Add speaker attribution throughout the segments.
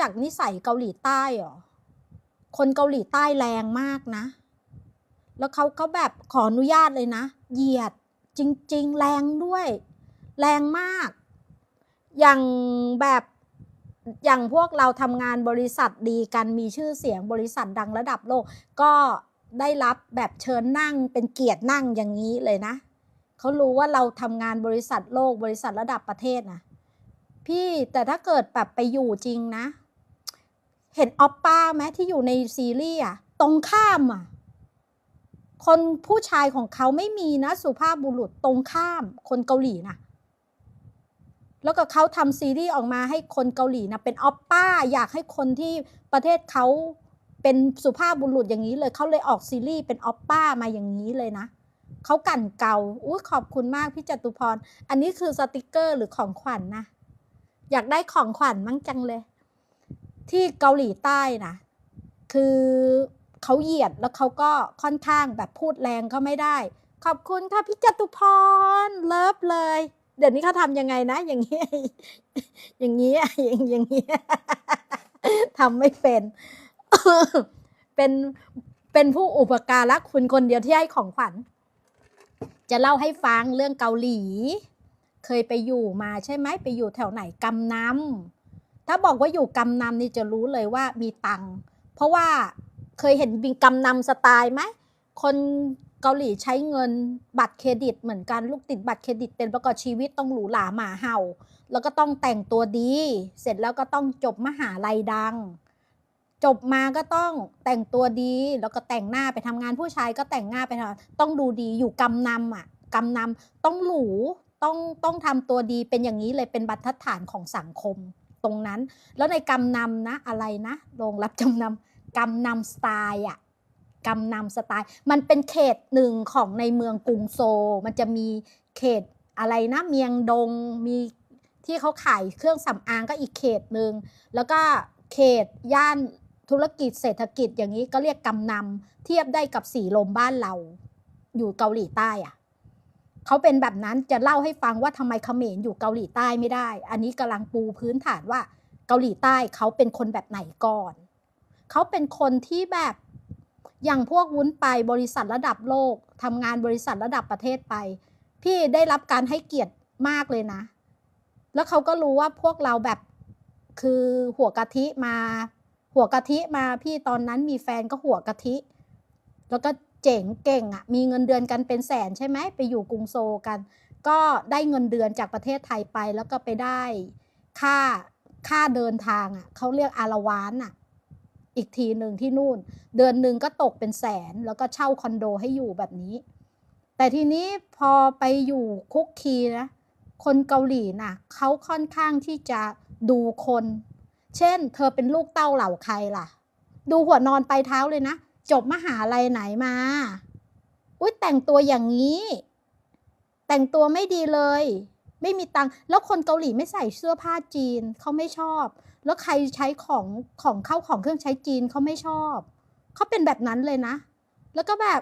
Speaker 1: จากนิสัยเกาหลีใต้เหรอ คนเกาหลีใต้แรงมากนะ แล้วเขาก็แบบขออนุญาตเลยนะ เหยียดจริง ๆ แรงด้วย แรงมาก อย่างแบบอย่างพวกเราทำงานบริษัทดีกันมีชื่อเสียงบริษัทดังระดับโลก ก็ได้รับแบบเชิญนั่งเป็นเกียรตินั่งอย่างนี้เลยนะเขารู้ว่าเราทำงานบริษัทโลกบริษัทระดับประเทศนะพี่แต่ถ้าเกิดแบบไปอยู่จริงนะ เห็นออปป้าไหมที่อยู่ในซีรีส์อะตรงข้ามอะคนผู้ชายของเขาไม่มีนะสุภาพบุรุษตรงข้าม คนเกาหลีนะแล้วก็เขาทำซีรีส์ออกมาให้คนเกาหลีนะเป็นออปป้าอยากให้คนที่ประเทศเขาเป็นสุภาพบุรุษอย่างนี้เลยเขาเลยออกซีรีส์เป็นออปป้ามาอย่างนี้เลยนะเขากั่นเกาอุ้ยขอบคุณมากพี่จตุพร อันนี้คือสติกเกอร์หรือของขวัญนนะ อยากได้ของขวัญมั้งจังเลย ที่เกาหลีใต้นะคือเขาเหยียดแล้วเขาก็ค่อนข้างแบบพูดแรงก็ไม่ได้ ขอบคุณค่ะพี่จตุพรเลิฟเลย เดี๋ยวนี้เขาทำยังไงนะ อย่างนี้ อย่างนี้อย่างอย่างนี้ทำไม่เป็น เป็นเป็นผู้อุปการะคุณคนเดียวที่ให้ของขวัญ จะเล่าให้ฟังเรื่องเกาหลี เคยไปอยู่มาใช่ไหมไปอยู่แถวไหนกำน้ำ ถ้าบอกว่าอยู่กำนำนี่จะรู้เลยว่ามีตังค์เพราะว่าเคยเห็นบินกำนำสไตล์ไหมคนเกาหลีใช้เงินบัตรเครดิตเหมือนกันลูกติดบัตรเครดิตเต็มประกอบชีวิตต้องหรูหราหมาเห่า แล้วก็ต้องแต่งตัวดี เสร็จแล้วก็ต้องจบมหาลัยดัง จบมาก็ต้องแต่งตัวดี แล้วก็แต่งหน้าไปทำงานผู้ชายก็แต่งหน้าไปทำต้องดูดีอยู่กำนำอะกำนำต้องหรูต้องต้องทำตัวดีเป็นอย่างนี้เลยเป็นบรรทัดฐานของสังคม ตรงนั้น แล้วในกำนำนะอะไรนะโรงรับจำนำกำนำสไตล์อะกำนำสไตล์ มันเป็นเขตหนึ่งของในเมืองกรุงโซ มันจะมีเขตอะไรนะ เมียงดงมีที่เขาขายเครื่องสำอางก็อีกเขตหนึ่งแล้วก็เขตย่านธุรกิจเศรษฐกิจอย่างนี้ก็เรียกกำนำเทียบได้กับสีลมบ้านเรา อยู่เกาหลีใต้อะ เขาเป็นแบบนั้นจะเล่าให้ฟังว่าทำไมเขมรอยู่เกาหลีใต้ไม่ได้ อันนี้กำลังปูพื้นฐานว่าเกาหลีใต้เขาเป็นคนแบบไหนก่อน เขาเป็นคนที่แบบอย่างพวกวุ้นไปบริษัทระดับโลกทำงานบริษัทระดับประเทศไป พี่ได้รับการให้เกียรติมากเลยนะ แล้วเขาก็รู้ว่าพวกเราแบบคือหัวกะทิมา หัวกะทิมาพี่ตอนนั้นมีแฟนก็หัวกะทิ แล้วก็ จ๋งเก่งอะ่ะมีเงินเดือนกันเป็นแสนใช่ไหมไปอยู่กรุงโซลกัน ก็ได้เงินเดือนจากประเทศไทยไปแล้วก็ไปได้ค่าค่าเดินทางอะ่ะเขาเรียกอาราวานอะอีกทีหนึ่งที่นู่น เดือนหนึ่งก็ตกเป็นแสนแล้วก็เช่าคอนโดให้อยู่แบบนี้ แต่ทีนี้พอไปอยู่คุกคีนะคนเกาหลีน่ะเขาค่อนข้างที่จะดูคน เช่น เธอเป็นลูกเต้าเหล่าใครล่ะ ดูหัวนอนไปลายเท้าเลยนะ จบมหาลัยไหนมา อุ้ยแต่งตัวอย่างนี้ แต่งตัวไม่ดีเลย ไม่มีตังค์แล้วคนเกาหลีไม่ใส่เสื้อผ้าจีนเขาไม่ชอบ แล้วใครใช้ของของเข้าของเครื่องใช้จีนเขาไม่ชอบเขาเป็นแบบนั้นเลยนะ แล้วก็แบบ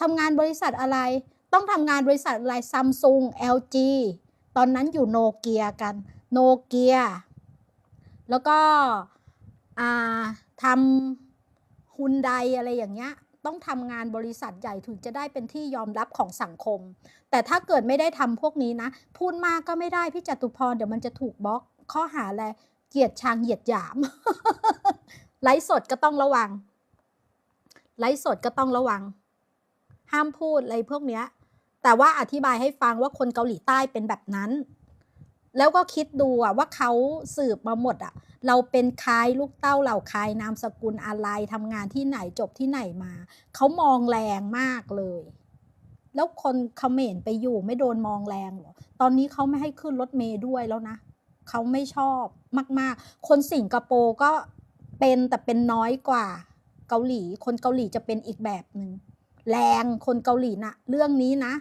Speaker 1: ทำงานบริษัทอะไร ต้องทำงานบริษัทอะไรซัมซุง LG ตอนนั้นอยู่โนเกียกันโนเกียแล้วก็ทำ ฮุนไดอะไรอย่างเงี้ยต้องทำงานบริษัทใหญ่ถึงจะได้เป็นที่ยอมรับของสังคม แต่ถ้าเกิดไม่ได้ทำพวกนี้นะ พูดมากก็ไม่ได้พี่จตุพรเดี๋ยวมันจะถูกบล็อกข้อหาอะไรเกียรติชางเหยียดหยาม ไลฟ์สดก็ต้องระวัง ไลฟ์สดก็ต้องระวัง ห้ามพูดอะไรพวกเนี้ย แต่ว่าอธิบายให้ฟังว่าคนเกาหลีใต้เป็นแบบนั้น แล้วก็คิดดูอะว่าเขาสืบมาหมดอะเราเป็นใครลูกเต้าเหล่าใครนามสกุลอะไรทำงานที่ไหนจบที่ไหนมา เขามองแรงมากเลย แล้วคนเขมรไปอยู่ไม่โดนมองแรงหรอตอนนี้เขาไม่ให้ขึ้นรถเมย์ด้วยแล้วนะเขาไม่ชอบมาก ๆ คนสิงคโปร์ก็เป็นแต่เป็นน้อยกว่าเกาหลี คนเกาหลีจะเป็นอีกแบบหนึ่งแรงคนเกาหลีนะเรื่องนี้นะ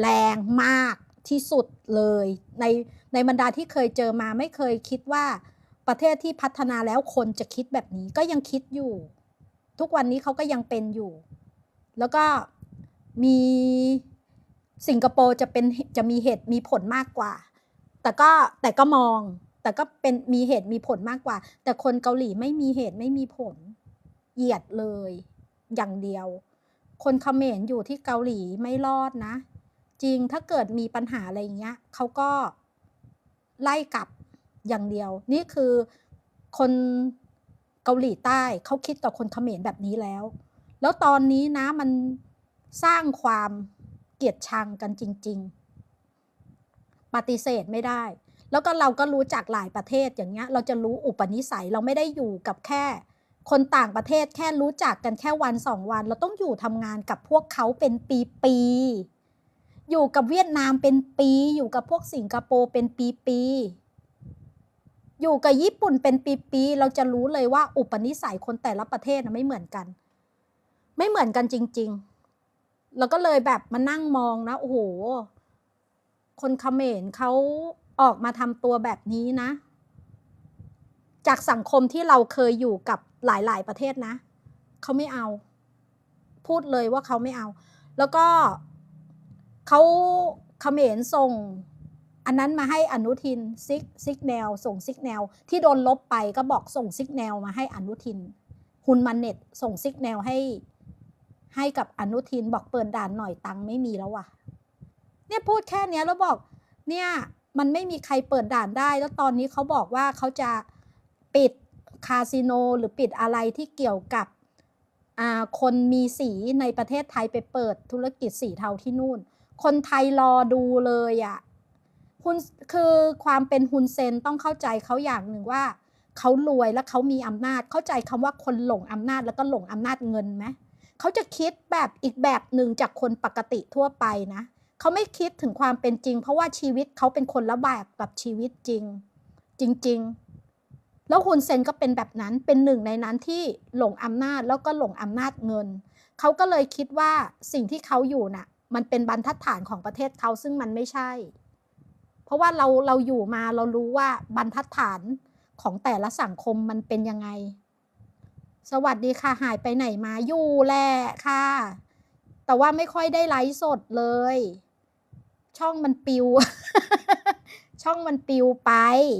Speaker 1: แรงมาก ที่สุดเลยในในบรรดาที่เคยเจอมาไม่เคยคิดว่าประเทศที่พัฒนาแล้วคนจะคิดแบบนี้ก็ยังคิดอยู่ ทุกวันนี้เขาก็ยังเป็นอยู่ แล้วก็มีสิงคโปร์จะเป็นจะมีเหตุมีผลมากกว่า แต่ก็แต่ก็มอง แต่ก็เป็นมีเหตุมีผลมากกว่า แต่คนเกาหลีไม่มีเหตุไม่มีผลเหยียดเลย อย่างเดียว คนเขมรอยู่ที่เกาหลีไม่รอดนะ จริงถ้าเกิดมีปัญหาอะไรอย่างเงี้ยเขาก็ไล่กลับอย่างเดียว นี่คือคนเกาหลีใต้เขาคิดกับคนเขมรแบบนี้แล้ว แล้วตอนนี้นะมันสร้างความเกลียดชังกันจริง ๆ ปฏิเสธไม่ได้ แล้วก็เราก็รู้จักหลายประเทศอย่างเงี้ย เราจะรู้อุปนิสัยเราไม่ได้อยู่กับแค่ คนต่างประเทศแค่รู้จักกันแค่วันสองวัน เราต้องอยู่ทำงานกับพวกเขาเป็นปีๆ อยู่กับเวียดนามเป็นปี อยู่กับพวกสิงคโปร์เป็นปีๆอยู่กับญี่ปุ่นเป็นปีๆ เราจะรู้เลยว่าอุปนิสัยคนแต่ละประเทศนะไม่เหมือนกัน ไม่เหมือนกันจริง ๆ แล้วก็เลยแบบมานั่งมองนะโอ้โห คนเขมรเขาออกมาทำตัวแบบนี้นะ จากสังคมที่เราเคยอยู่กับหลาย ๆ ประเทศนะ เขาไม่เอา พูดเลยว่าเขาไม่เอา แล้วก็ เขาเขมรส่ง อันนั้นมาให้อนุทินซิกซิกแนลส่งซิกแนลที่โดนลบไปก็บอกส่งซิกแนลมาให้อนุทินฮุนมันเน็ตส่งซิกแนลให้ให้กับอนุทินบอกเปิดด่านหน่อยตังไม่มีแล้วว่ะ เนี่ยพูดแค่เนี้ยแล้วบอกเนี่ยมันไม่มีใครเปิดด่านได้ แล้วตอนนี้เขาบอกว่าเขาจะปิดคาสิโนหรือปิดอะไรที่เกี่ยวกับอ่าคนมีสีในประเทศไทยไปเปิดธุรกิจสีเทาที่นู่น คนไทยรอดูเลยอะ่ะฮุนคือความเป็นฮุนเซนต้องเข้าใจเขาอย่างหนึ่งว่าเขารวยและเขามีอำนาจ เข้าใจคำว่าคนหลงอำนาจแล้วก็หลงอำนาจเงินไหมเขาจะคิดแบบอีกแบบหนึ่งจากคนปกติทั่วไปนะเขาไม่คิดถึงความเป็นจริง เพราะว่าชีวิตเขาเป็นคนละแบบกับชีวิตจริง จริง ๆ แล้วฮุนเซนก็เป็นแบบนั้นเป็นหนึ่งในนั้นที่หลงอำนาจแล้วก็หลงอำนาจเงินเขาก็เลยคิดว่าสิ่งที่เขาอยู่น่ะ มันเป็นบรรทัดฐานของประเทศเขาซึ่งมันไม่ใช่ เพราะว่าเราเราอยู่มาเรารู้ว่าบรรทัดฐานของแต่ละสังคมมันเป็นยังไง สวัสดีค่ะหายไปไหนมาอยู่แหละค่ะ แต่ว่าไม่ค่อยได้ไลฟ์สดเลย ช่องมันปิว ช่องมันปิวไป